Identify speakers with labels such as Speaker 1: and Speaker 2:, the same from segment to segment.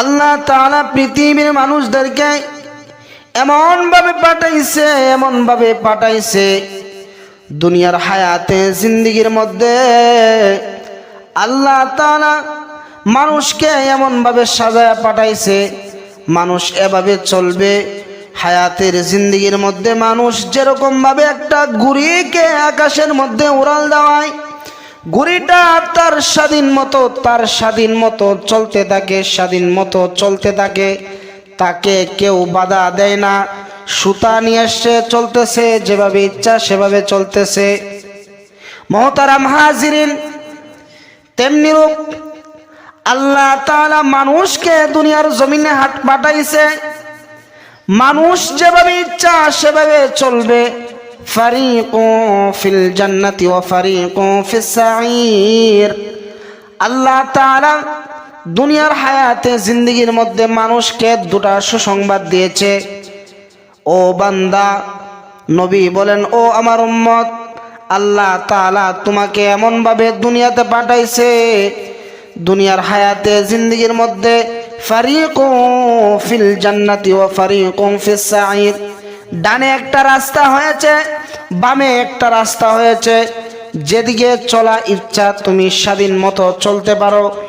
Speaker 1: আল্লাহ তাআলা পৃথিবীর মানুষদেরকে এমনভাবে পাঠাইছে এমনভাবে পাঠাইছে, দুনিয়ার হায়াতে, জিন্দিগির মধ্যে আল্লাহ তাআলা মানুষকে এমনভাবে সাজায় পাঠাইছে, মানুষ এভাবে চলবে, হায়াতের জিন্দিগির মধ্যে মানুষ যেরকমভাবে একটা গুড়িকে আকাশের মধ্যে উড়াল দেওয়ায় ঘুড়িটা তার স্বাধীন মতো, তার স্বাধীন মতো চলতে থাকে, স্বাধীন মতো চলতে থাকে। তাকে কেউ বাধা দেয় না। সুতা নিয়ে এসছে চলতেছে, যেভাবে ইচ্ছা সেভাবে চলতেছে। মহতারাম হাজিরিন, তেমনি রূপ আল্লাহ তাআলা মানুষকে দুনিয়ার জমিনে হাট পাঠাইছে। মানুষ যেভাবে ইচ্ছা সেভাবে চলবে। ফারিকু ফিল জান্নাতি ওয়া ফারিকু ফিস সাঈর। আল্লাহ তাআলা দুনিয়ার হায়াতে জিন্দগির মধ্যে মানুষকে দুটা সুসংবাদ দিয়েছে। ও বান্দা, নবী বলেন, ও আমার উম্মত, আল্লাহ তাআলা তোমাকে এমনভাবে দুনিয়াতে পাঠাইছে, দুনিয়ার হায়াতে জিন্দেগির মধ্যে ফারিকু ফিল জান্নাতি ওয়া ফারিকু ফিস সাঈর। ডানে একটা রাস্তা হয়েছে, বামে একটা রাস্তা হয়েছে। যেদিকে চলা ইচ্ছা তুমি স্বাধীন মতো চলতে পারো।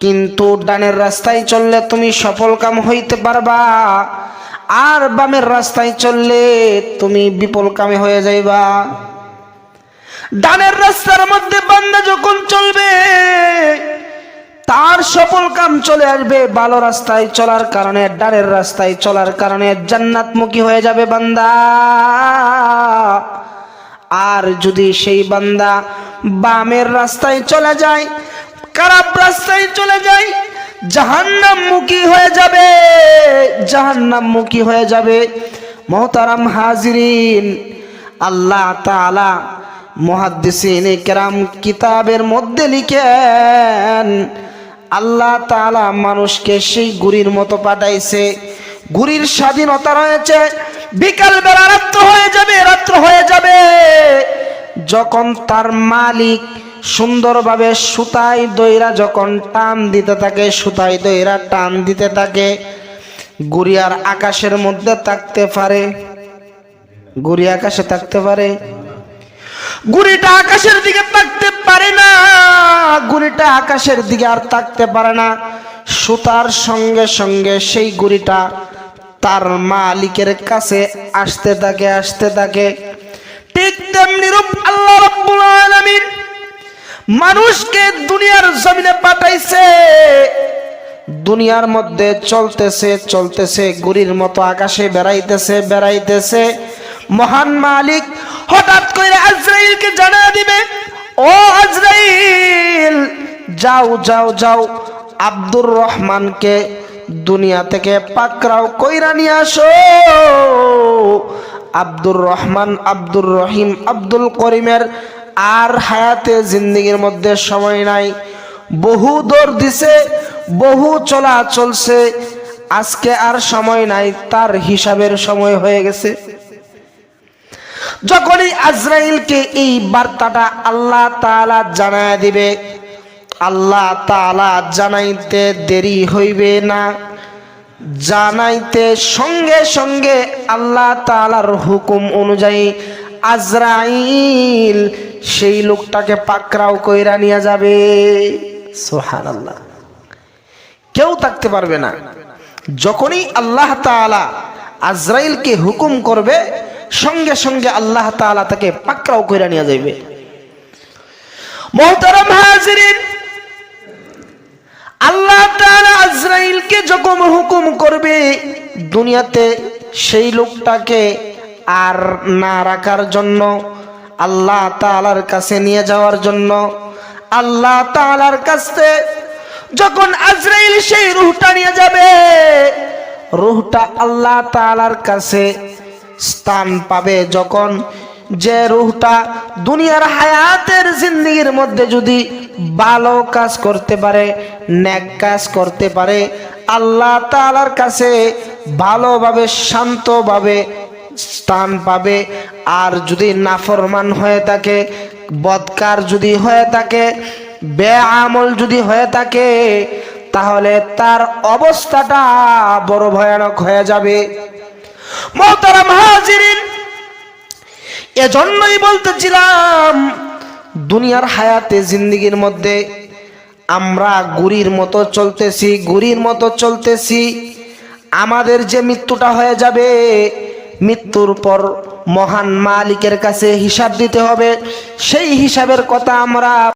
Speaker 1: কিন্তু ডানের রাস্তায় চললে তুমি সফল কাম হইতে পারবা। আর বামের রাস্তায় চললে তুমি বিপল কামে হয়ে যাইবা। ডানের রাস্তার মধ্যে বান্দা যখন সফল চলে আসবে, ভালো রাস্তায় চলার কারণে ডানের রাস্তায় চলার কারণে জান্নাতমুখী হয়ে যাবে বান্দা। আর যদি সেই বান্দা বামের রাস্তায় চলে যায়, খারাপ রাস্তায় চলে যায় জাহান্নাম মুখী হয়ে যাবে জাহান্নাম মুখী হয়ে যাবে। মহতারাম হাজিরিন, আল্লাহ তাআলা মহাদ্দিসিন কেরাম কিতাবের মধ্যে লিখেন আল্লাহ তাআলা মানুষকে সেই গুরির মতো পাঠাইছে। গুরির স্বাধীনতা রয়েছে। বিকাল বেলা রাত্র হয়ে যাবে, রাত্র হয়ে যাবে। যখন তার মালিক সুন্দরভাবে সুতায় দইরা যখন টান দিতে থাকে সুতায় দইরা টান দিতে থাকে গুড়িয়ার আকাশের মধ্যে থাকতে পারে। গুড়ি আকাশে থাকতে পারে। গুড়িটা আকাশের দিকে তাকতে পারে না। গুড়িটা আকাশের দিকে আর তাকতে পারে না। সুতার সঙ্গে সঙ্গে সেই গুড়িটা তার মালিকের কাছে আসতে থাকে আসতে থাকে। ঠিক তেমনি রূপ আল্লাহ রাব্বুল আলামিন মানুষকে দুনিয়ার জমিনে পাঠাইছে। দুনিয়ার মধ্যে চলতেছে চলতেছে, গুড়ির মতো আকাশে বেড়াইতেছে বেড়াইতেছে। মহান মালিক হঠাৎ করে আজরাইলকে জানা দিবে, ও আজরাইল, যাও যাও যাও, আব্দুর রহমানকে দুনিয়া থেকে পাকরাও কইরা নিয়ে আসো। আব্দুর রহমান, আব্দুর রহিম, আব্দুল করিমের আর হায়াতে জিন্দিগির মধ্যে সময় নাই। বহু দৌড় দিছে, বহু চলা চলছে আজকে আর সময় নাই, তার হিসাবের সময় হয়ে গেছে। যখনই আজরাইলকে এই বার্তাটা আল্লাহ তাআলা জানায় দিবে, আল্লাহ তাআলা জানাইতে দেরি হইবে না। জানাইতে সঙ্গে সঙ্গে আল্লাহ তাআলার হুকুম অনুযায়ী আজরাইল সেই লোকটাকে পাকরাও কইরা নিয়ে যাবে। সোহান আল্লাহ কেউ থাকতে পারবে না। যখনই আল্লাহ তাআলা আজরাইলকে হুকুম করবে সঙ্গে সঙ্গে আল্লাহ তাআলা তাকে পাকরাও কইরা নিয়ে যাইবে। মোহতারাম হাজিরিন, আল্লাহ তাআলা আজরাইলকে যখন হুকুম করবে দুনিয়াতে, সেই লোকটাকে আর না রাখার জন্য, আল্লাহ তাআলার কাছে নিয়ে যাওয়ার জন্য, আল্লাহ তাআলার কাছে যখন আজরাইল সেই রুহটা নিয়ে যাবে, রুহটা আল্লাহ তাআলার কাছে স্থান পাবে যখন যে রুহটা দুনিয়ার হায়াতের জিন্দগির মধ্যে যদি ভালো কাজ করতে পারে ন্যাক কাজ করতে পারে, আল্লাহ তাআলার কাছে ভালোভাবে, শান্তভাবে স্থান পাবে। আর যদি নাফরমান হয়ে থাকে, বদকার যদি হয়ে থাকে, বেআমল যদি হয়ে থাকে, তাহলে তার অবস্থাটা বড় ভয়ানক হয়ে যাবে। এজন্যই বলতেছিলাম, দুনিয়ার হায়াতে জিন্দিগির মধ্যে আমরা গুড়ির মতো চলতেছি গুড়ির মতো চলতেছি। আমাদের যে মৃত্যুটা হয়ে যাবে, মৃত্যুর পর মহান মালিকের কাছে হিসাব দিতে হবে। সেই হিসাবের কথা আমরা